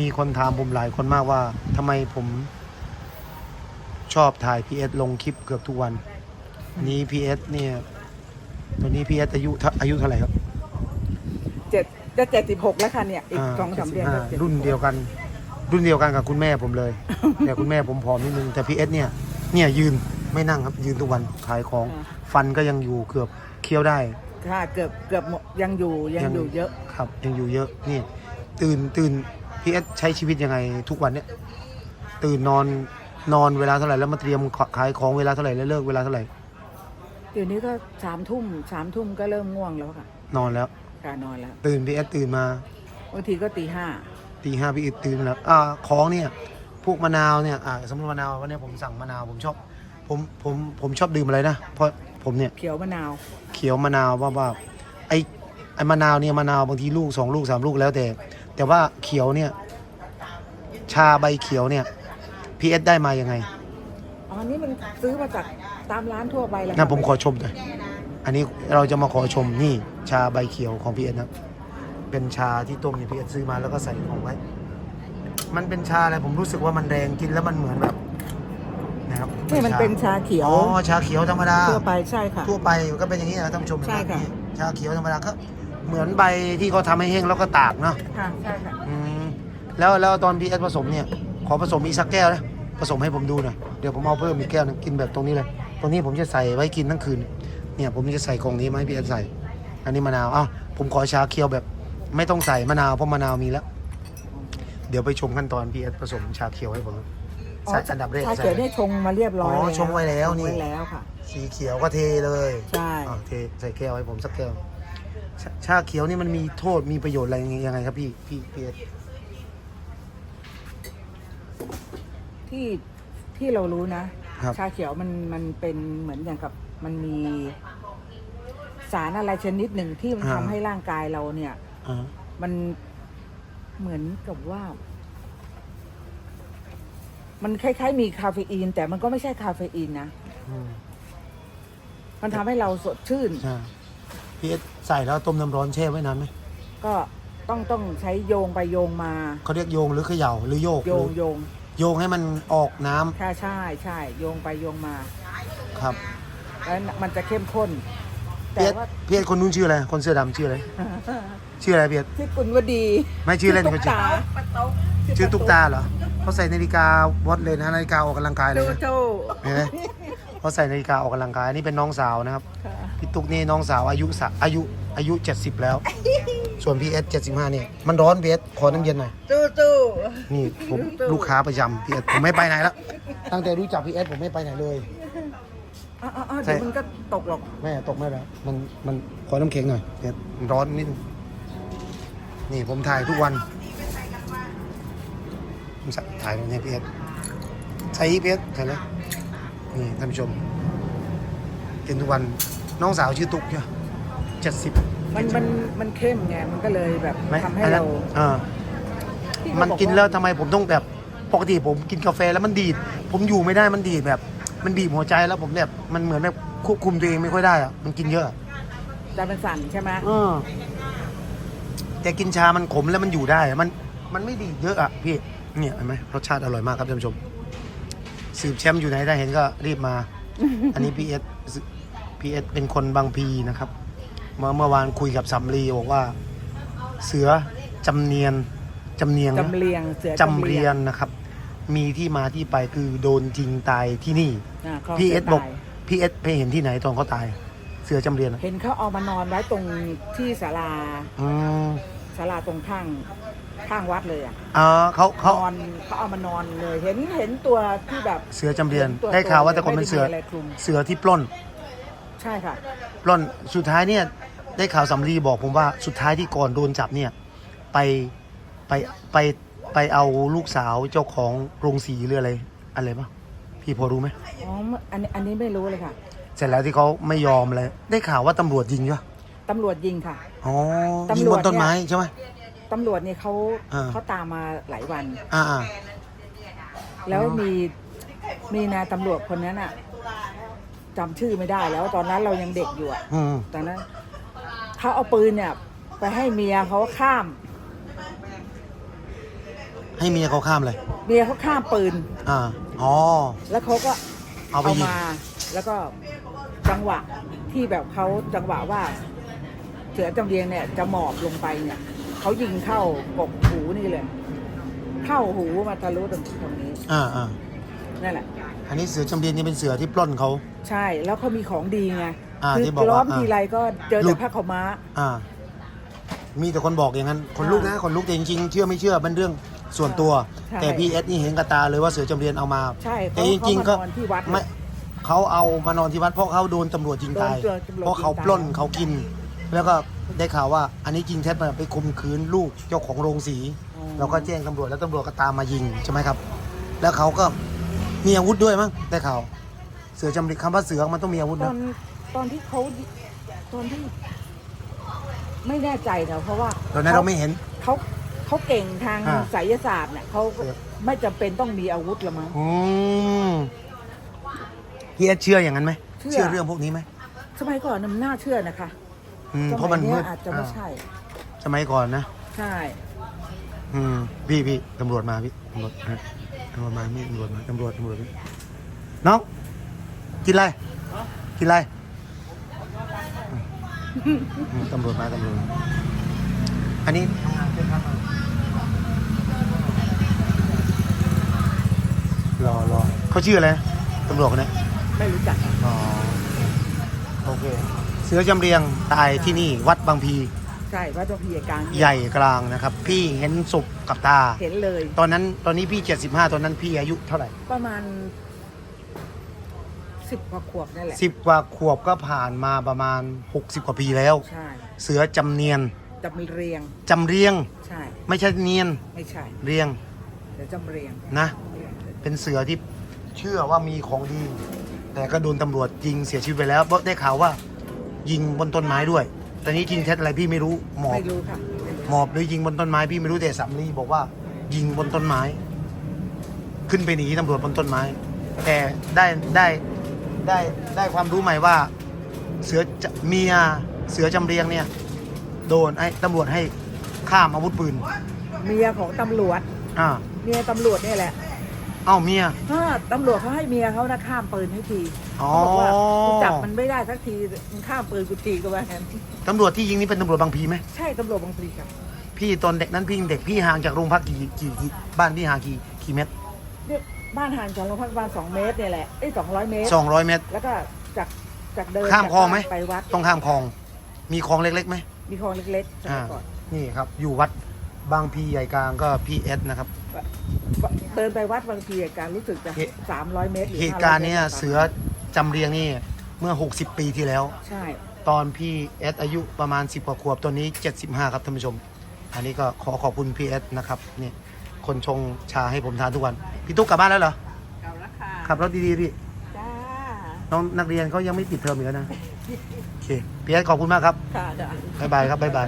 มีคนถามผมหลายคนมากว่าทำไมผมชอบถ่ายพีเอสลงคลิปเกือบทุกวัน นี้พีเอสเนี่ย ตอนนี้พีเอสอายุเท่าอายุเท่าไหร่ครับเจ็ดจะเจ็ดสิบหกแล้วค่ะเนี่ย อีกาสองสามเดือน75ก็76รุ่นเดียวกัน รุ่นเดียวกันกับคุณแม่ผมเลย แต่คุณแม่ผมผอมนิดนึง แต่พีเอสเนี่ย เนี่ยยืนไม่นั่งครับยืนทุกวันขายของอ่าฟันก็ยังอยู่เกือบเคี้ยวได้ ค่ะเกือบเกือบหมดยังอยู่ยังยังอยู่เยอะ ครับยังอยู่เยอะนี่ตื่นตื่น พีเอสใช้ชีวิตยังไงทุกวันเนี่ยตื่นนอนนอนเวลาเท่าไหร่แล้วมาเตรียมขายของเวลาเท่าไหร่แล้วเลิกเวลาเท่าไหร่เดี๋ยวนี้ก็สามทุ่มสามทุ่มก็เริ่มง่วงแล้วค่ะ นอนแล้วการนอนแล้ว ตื่นพีเอสตื่นมาบางทีก็ตีห้าตีห้าพี่อิดตื่นแล้วอ่าของเนี่ยพวกมะนาวเนี่ยอ่าสมมติมะนาววันนี้ผมสั่งมะนาวผมชอบ ผมผมผมชอบดื่มอะไรนะเพราะผมเนี่ยเขียวมะนาว เขียวมะนาวว่าว่าไอไอมะนาวเนี่ยมะนาวบางทีลูกสองลูกสามลูกแล้วแต่ แต่ว่าเขียวเนี่ย ชาใบเขียวเนี่ยพีเอสได้มายังไงอ๋อนี่มันซื้อมาจากตามร้านทั่วไปเลยงั้นผมขอชมหน่อยอันนี้เราจะมาขอชมนี่ชาใบเขียวของพีเอสนะเป็นชาที่ต้มเนี่ยพีเอสซื้อมาแล้วก็ใส่ของไว้ มันเป็นชาอะไรผมรู้สึกว่ามันแรงกินแล้วมันเหมือนแบบนะครับนี่มันเป็นชาเขียวอ๋อชาเขียวธรรมดา ทั่วไปใช่ค่ะ ทั่วไปก็เป็นอย่างนี้นะท่านผู้ชมใช่ค่ะนี่ชาเขียวธรรมดาก็ เหมือนใบที่เขาทำให้แห้งแล้วก็ตากเนาะค่ะใช่ค่ะอืมแล้วแล้วตอนพีเอสผสมเนี่ย ขอผสมอีกสักแก้วนะผสมให้ผมดูหน่อยเดี๋ยวผมเอาเพิ่มอีกแก้วหนึงกินแบบตรงนี้เลยตรงนี้ผมจะใส่ไว้กินทั้งคืน เนี่ยผมจะใส่กล่องนี้มาให้พี่เอสใส่ อันนี้มะนาวอ้าวผมขอชาเคียวแบบ ไม่ต้องใส่มะนาวเพราะมะนาวมีแล้ว เดี๋ยวไปชมขั้นตอนพีเอสผสมชาเขียวให้ผมใส่อันดับแรกชาใส่ เขียวเนี่ยชงมาเรียบร้อยอ๋อแล้วชงไว้แล้วนี่ ชงไว้แล้วค่ะ สีเขียวก็เทเลยใช่ อ่าเทใส่แก้วให้ผมสักแก้ว ชาชาเขียวนี่มันมีโทษมีประโยชน์อะไรยังไงครับพี่พี่พี่เอสที่ที่เรารู้นะ ครับ ชาเขียวมันมันเป็นเหมือนอย่างกับมันมีสารอะไรชนิดหนึ่งที่มันอ่า ทำให้ร่างกายเราเนี่ย อ่ามันเหมือนกับว่า มันคล้ายๆมีคาเฟอีน แต่มันก็ไม่ใช่คาเฟอีนนะ อืมมันทำให้เราสดชื่น ใช่ พี่เอสใส่แล้วต้มน้ำร้อนแช่ไว้นานไหมก็ต้องต้องใช้โยงไปโยงมาเขาเรียกโยงหรือเขย่าหรือโยกโยงหรือโยงโยงให้มันออกน้ำใช่ใช่ใช่โยงไปโยงมาครับแล้วมันจะเข้มข้น แต่พี่เอสว่า พี่เอสคนนู้นชื่ออะไรคนเสื้อดำชื่ออะไรชื่ออะไรพี่เอสที่กุลวดีไม่ชื่อเล่นตุ๊เขากชื่อตาชื่อตุ๊กตาเหรอเขาใส่นาฬิกาวัดเลยนะนาฬิกาออกกำลังกายเลโจยนะโจเห็นไหมเขาใส่นาฬิกาออกกำลังกายอันนี่เป็นน้องสาวนะครับ ค่ะ พี่ตุ๊กนี่น้องสาวอายุสะอายุอายุ 70 แล้ว ส่วนพี่เอส75เนี่ยมันร้อนพี่เอสขอน้ำเย็นหน่อยจูจูนี่ผมตู้ลูกค้าประจำพี่เอสผมไม่ไปไหนแล้วตั้งแต่รู้จักพี่เอสผมไม่ไปไหนเลยอ๋ออ๋อเดี๋ยวมันก็ตกหรอก แม่ตกไม่แล้วมันมันขอน้ำแข็งหน่อยพี่เอสมันร้อนนิดนึงนี่ผมถ่ายทุกวันผมสะถ่ายตรงนี้พี่เอสใช่พี่เอสถ่ายเลยนี่ท่านผู้ชมกินทุกวัน น้องสาวชื่อตุ๊กใช่เจ็ดสิบมันมันมันเข้มไงมันก็เลยแบบทำให้เราอ่าที่เขามันบอกกินว่าแล้วทำไมผมต้องแบบปกติผมกินกาแฟแล้วมันดีด ผมอยู่ไม่ได้มันดีดแบบ มันบีบหัวใจแล้วผมแบบมันเหมือนแบบควบคุมตัวเองไม่ค่อยได้อะมันกินเยอะจะเป็นสั่นใช่ไหมเออแต่กินชามันขมแล้วมันอยู่ได้อะมัน มันไม่ดีดเยอะอะพี่ เนี่ยเห็นไหมรสชาติอร่อยมากครับท่านผู้ชม สืบแชมป์อยู่ไหนถ้าเห็นก็รีบมา อันนี้พีเอส พีเอสเป็นคนบางพีนะครับ เมื่อเมื่อวานคุยกับสำลีบอกว่า เสือจำเนียนจำเนียงนะจำเรียงเสือจำเรียนนะครับ มีที่มาที่ไปคือโดนจริงตายที่นี่อ่าคลงพี่เอสสืบอกตายพี่เอสไปเห็นที่ไหนตอนเขาตาย เสือจำเรียนอะเห็นเขาเอามานอนไว้ตรงที่ศาลาอืมศาลาตรงข้างข้างวัดเลยอะอ๋อเขาเขานอนเขาเอามานอนเลย เห็นเห็นตัวที่แบบเสือจำเรียนห็ตัวได้ข่าวว่าแต่ลยคนเป็นเสือไม่ได้มีอะไรคลุมเสือที่ปล้น ใช่ค่ะปล้นสุดท้ายเนี่ย ได้ข่าวสำลีบอกผมว่าสุดท้ายที่ก่อนโดนจับเนี่ย ไปไปไปไปเอาลูกสาวเจ้าของโรงสีหรืออะไรอะไรปะพี่พอรู้ไหมอ๋ออันนี้อันนี้ไม่รู้เลยค่ะ เสร็จแล้วที่เขาไม่ยอมเลยได้ข่าวว่าตำรวจยิงใช่ปะตำรวจยิงค่ะ อ๋อตำรวจยิงบนต้นไม้ใช่ไหมตำรวจเนี่ยเขาอ่า เขาตามมาหลายวัน อ่าอ่าแล้วอ๋อมีมีนายตำรวจคนนั้นอะ จำชื่อไม่ได้แล้วตอนนั้นเรายังเด็กอยู่อะอืมตอนนั้นเขาเอาปืนเนี่ย ไปให้เมียเขาข้าม ให้เมียเขาข้ามเลย เมียเขาข้ามปืน อ่า อ๋อ แล้วเขาก็เอาไปยิง มา แล้วก็จังหวะที่แบบเขาจังหวะว่า เสือจำเรียงเนี่ย จะหมอบลงไปเนี่ยเขายิงเข้ากกหูนี่เลย เข้าหูมาทะลุตรงตรงนี้ อ่าอ่า นั่นแหละ อันนี้เสือจำเรียนนี่เป็นเสือที่ปล้นเขา ใช่แล้วเขามีของดีไงอ่าคืที่บอกว่าล้อมอ่าทีไรก็เจอหลุแต่ด ผ้าขาวม้า อ่า มีแต่คนบอกอย่างนั้นคนลุกนะคนลุกแต่จริงๆเชื่อไม่เชื่อเป็นเรื่องส่วนตัว ใช่แต่พี่เอสนี่เห็นกับตาเลยว่าเสือจำเรียนเอามาใช่แต่เขาจริงๆเขาก็มานอนที่วัดไม่เขาเอามานอนที่วัดเพราะเขาโดนตำรวจยิงตายโดนตำรวจเพราะเขายิงตายปล้นเขากิน แล้วก็ได้ข่าวว่า อันนี้จริงแท้ไปไปข่มขืนลูกเจ้าของโรงสีอ๋อเราก็แจ้งตำรวจแล้วตำรวจก็ตามมายิงใช่ไหมครับ แล้วเขาก็ มีอาวุธด้วยมั้งได้ข่าว เสือจำเรียนคำว่าเสือมันต้องมีอาวุธตอนะนตอนที่เขาตอนที่ ไม่แน่ใจนะเพราะว่าตอนนั้นเราไม่เห็น เขาเขาเก่งทางอ่าไสยศาสตร์เนี่ยเขาเออไม่จำเป็นต้องมีอาวุธละมั้ง อืมพี่เอสเชื่ออย่างนั้นไหมเชื่อ เรื่องพวกนี้ไหมสมัยก่อนน่ะมันน่าเชื่อนะคะอืมสเพราะมัมัยนเนี้มืยดอาจจะไม่อ่าใช่ สมัยก่อนนะ ใช่ อืมพี่พี่ตำรวจมาพี่ตำรวจฮะ ตำรวจมาพี่ตำรวจมาตำรวจตำรวจพี่น้อง กินอะไรกินอะไรอืมตำรวจมาตำรวจมาอันนี้ทำงานเป็นครับรอรอเขาชื่ออะไรนะตำรวจคนนี้ไม่รู้จักอ๋อโอเค เสือจำเรียงตายที่นี่วัดบางพี ใช่ว่าเจ้าพี่กลางใหญ่กลางนะครับ พี่เห็นศพกับตา เห็นเลย ตอนนั้นตอนนี้พี่ 75 ตอนนั้นพี่อายุเท่าไหร่ ประมาณสิบกว่าขวบนั่นแหละสิบกว่าขวบก็ผ่านมาประมาณ 60 กว่าปีแล้ว ใช่เสือจำเนียนจำเรียงจำเรียง ใช่ ไม่ใช่เนียน ไม่ใช่ เรียงเดี๋ยวจำเรียงนะ เป็นเสือที่เชื่อว่ามีของดี แต่ก็โดนตำรวจยิงเสียชีวิตไปแล้วเพราะได้ข่าวว่า ยิงบนต้นไม้ด้วย แต่นี้จริงเท็จอะไรพี่ไม่รู้หมอบไม่รู้ค่ะไม่รู้หมอบหรือยิงบนต้นไม้พี่ไม่รู้แต่สำลีบอกว่า ยิงบนต้นไม้ ขึ้นไปหนีตำรวจบนต้นไม้ แต่ได้ได้ได้ได้ความรู้ใหม่ว่า เสือจะเมียเสือจำเรียงเนี่ย โดนไอ้ตำรวจให้ข้ามอาวุธปืน เมียของตำรวจอ่า เมียตำรวจเนี่ยแหละ เอ้าเมีย ถ้าตำรวจเขาให้เมียเขานะข้ามปืนให้ทีอ๋อเขาบอกว่ากูจับมันไม่ได้สักทีมันข้ามปืนกูทีก็ว่างั้นตำรวจที่ยิงนี่เป็นตำรวจบางพีไหมใช่ตำรวจบางพลีครับพี่ตอนเด็กนั้นพี่ยังเด็กพี่ห่างจากโรงพักกี่กี่กี่บ้านพี่ห่างกี่กี่เมตรเนี่ยบ้านห่างจากโรงพักประมาณสองเมตรเนี่ยแหละไอ้สองร้อยเมตร สองร้อยเมตร แล้วก็จากจากเดินข้ามคลองไหม จากบ้นไปวัดต้องข้ามคลอง มีคลองเล็กๆไหมมีคลองเล็กๆสมัอ่ายก่อนนี่ครับ อยู่วัดบางพีใหญ่กลางก็พี่เอสนะครับ เดินไปวัดบางพลีการรู้สึกจะเหตุสามร้อยเมตรหรือเหตุการณ์500เนี้ยมตเสือจำเรียงนี่เมื่อ 60 ปีที่แล้ว ใช่ ตอนพี่เอสอายุประมาณ 10กว่าขวบตอนนี้ 75 ครับท่านผู้ชม อันนี้ก็ขอขอบคุณพี่เอสนะครับนี่คนชงชาให้ผมทานทุกวัน พี่ตุ๊กกลับบ้านแล้วเหรอเอาละค่ะขับรถดีๆพี่ จ้า น้องนักเรียนเขายังไม่ปิดเทอมอีกแล้วนะ โอเค พี่เอสขอบคุณมากครับ ค่ะจ้า บ๊ายบายครับ บ๊ายบาย